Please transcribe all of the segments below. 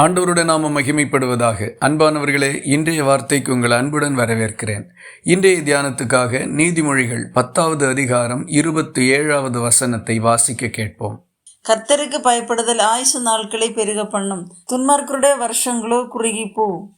ஆண்டவருடன் நாம மகிமைப்படுவதாக. அன்பானவர்களே இன்றைய வார்த்தைக்கு உங்கள் அன்புடன் வரவேற்கிறேன். இன்றைய தியானத்துக்காக நீதிமொழிகள் பத்தாவது அதிகாரம் இருபத்தி ஏழாவது வசனத்தை வாசிக்க கேட்போம். கர்த்தருக்கு பயப்படுதல் ஆயுசு நாட்களை பெருக பண்ணும். துன்மார்க்கருடைய வருஷங்களோ குறுகி போ.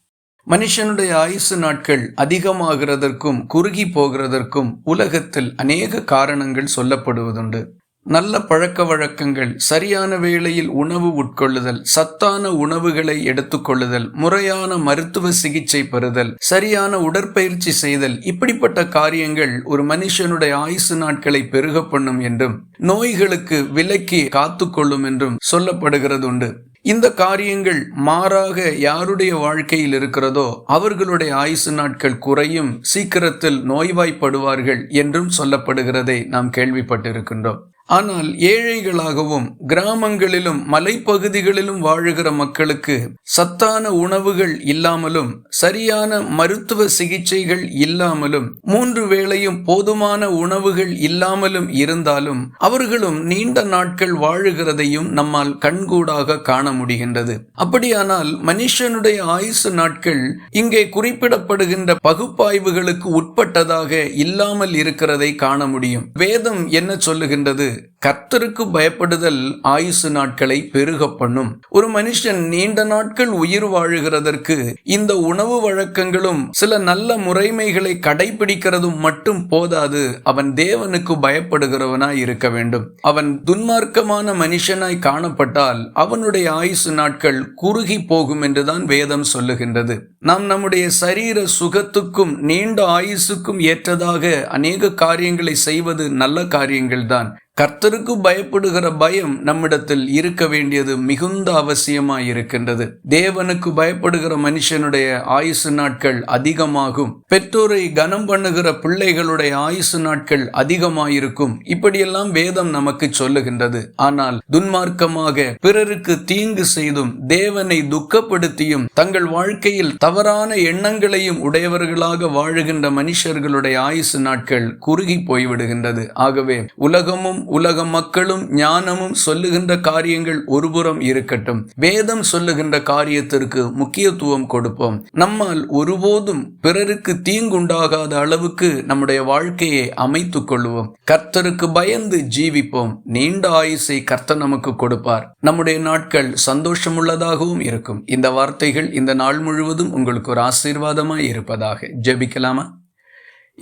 மனுஷனுடைய ஆயுசு நாட்கள் அதிகமாகிறதற்கும் குறுகி போகிறதற்கும் உலகத்தில் அநேக காரணங்கள் சொல்லப்படுவதுண்டு. நல்ல பழக்க வழக்கங்கள் சரியான வேளையில் உணவு உட்கொள்ளுதல் சத்தான உணவுகளை எடுத்துக்கொள்ளுதல் முறையான மருத்துவ சிகிச்சை பெறுதல் சரியான உடற்பயிற்சி செய்தல் இப்படிப்பட்ட காரியங்கள் ஒரு மனுஷனுடைய ஆயுசு நாட்களை பெருக பண்ணும் என்றும் நோய்களுக்கு விலக்கி காத்துக்கொள்ளும் என்றும் சொல்லப்படுகிறது உண்டு இந்த காரியங்கள் மாறாக யாருடைய வாழ்க்கையில் இருக்கிறதோ அவர்களுடைய ஆயுசு நாட்கள் குறையும் சீக்கிரத்தில் நோய்வாய்ப்படுவார்கள் என்றும் சொல்லப்படுகிறதை நாம் கேள்விப்பட்டிருக்கின்றோம். ஆனால் ஏழைகளாகவும் கிராமங்களிலும் மலைப்பகுதிகளிலும் வாழுகிற மக்களுக்கு சத்தான உணவுகள் இல்லாமலும் சரியான மருத்துவ சிகிச்சைகள் இல்லாமலும் மூன்று வேளையும் போதுமான உணவுகள் இல்லாமலும் இருந்தாலும் அவர்களும் நீண்ட நாட்கள் வாழுகிறதையும் நம்மால் கண்கூடாக காண முடிகின்றது. அப்படியானால் மனுஷனுடைய ஆயுசு நாட்கள் இங்கே குறிப்பிடப்படுகின்ற பகுப்பாய்வுகளுக்கு உட்பட்டதாக இல்லாமல் இருக்கிறதை காண முடியும். வேதம் என்ன சொல்லுகின்றது? கர்த்தருக்கு பயப்படுதல் ஆயுசு நாட்களை பெருக பண்ணும். ஒரு மனுஷன் நீண்ட நாட்கள் உயிர் வாழுகிறதற்கு இந்த உணவு வழக்கங்களும் சில நல்ல முறைமைகளை கடைபிடிக்கிறதும் மட்டும் போதாது. அவன் தேவனுக்கு பயப்படுகிறவனாய் இருக்க வேண்டும். அவன் துன்மார்க்கமான மனுஷனாய் காணப்பட்டால் அவனுடைய ஆயுசு நாட்கள் குறுகி போகும் என்றுதான் வேதம் சொல்லுகின்றது. நாம் நம்முடைய சரீர சுகத்துக்கும் நீண்ட ஆயுசுக்கும் ஏற்றதாக அநேக காரியங்களை செய்வது நல்ல காரியங்கள் தான் கர்த்தருக்கு பயப்படுகிற பயம் நம்மிடத்தில் இருக்க வேண்டியது மிகுந்த அவசியமாய் இருக்கின்றது தேவனுக்கு பயப்படுகிற மனுஷனுடைய ஆயுசு நாட்கள் அதிகமாகும். பெற்றோரை கனம் பண்ணுகிற பிள்ளைகளுடைய ஆயுசு நாட்கள் அதிகமாயிருக்கும். இப்படியெல்லாம் வேதம் நமக்கு சொல்லுகின்றது. ஆனால் துன்மார்க்கமாக பிறருக்கு தீங்கு செய்தும் தேவனை துக்கப்படுத்தியும் தங்கள் வாழ்க்கையில் தவறான எண்ணங்களையும் உடையவர்களாக வாழுகின்ற மனுஷர்களுடைய ஆயுசு நாட்கள் குறுகி போய்விடுகின்றது. ஆகவே உலகமும் உலக மக்களும் ஞானமும் சொல்லுகின்ற காரியங்கள் ஒருபுறம் இருக்கட்டும். வேதம் சொல்லுகின்ற காரியத்திற்கு முக்கியத்துவம் கொடுப்போம். நம்மால் ஒருபோதும் பிறருக்கு தீங்குண்டாகாத அளவுக்கு நம்முடைய வாழ்க்கையை அமைத்துக் கொள்வோம். கர்த்தருக்கு பயந்து ஜீவிப்போம். நீண்ட ஆயுசை கர்த்தர் நமக்கு கொடுப்பார். நம்முடைய நாட்கள் சந்தோஷமுள்ளதாகவும் இருக்கும். இந்த வார்த்தைகள் இந்த நாள் முழுவதும் உங்களுக்கு ஒரு ஆசீர்வாதமாய் இருப்பதாக. ஜெபிக்கலாமா?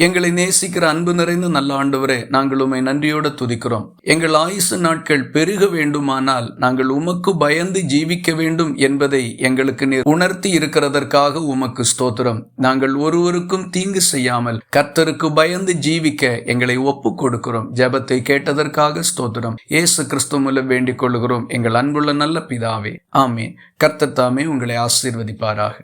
எங்களை நேசிக்கிற அன்பு நிறைந்த நல்ல ஆண்டவரே நாங்கள் உமை நன்றியோடு துதிக்கிறோம். எங்கள் ஆயுசு நாட்கள் பெருக வேண்டுமானால் நாங்கள் உமக்கு பயந்து ஜீவிக்க வேண்டும் என்பதை எங்களுக்கு நீர் உணர்த்தி இருக்கிறதற்காக உமக்கு ஸ்தோத்திரம். நாங்கள் ஒருவருக்கும் தீங்கு செய்யாமல் கர்த்தருக்கு பயந்து ஜீவிக்க எங்களை ஒப்பு கொடுக்கிறோம். ஜபத்தை கேட்டதற்காக ஸ்தோத்திரம். ஏசு கிறிஸ்து மூலம் வேண்டிக் கொள்கிறோம். எங்கள் அன்புள்ள நல்ல பிதாவே ஆமே கர்த்தத்தாமே உங்களை ஆசீர்வதிப்பாராக.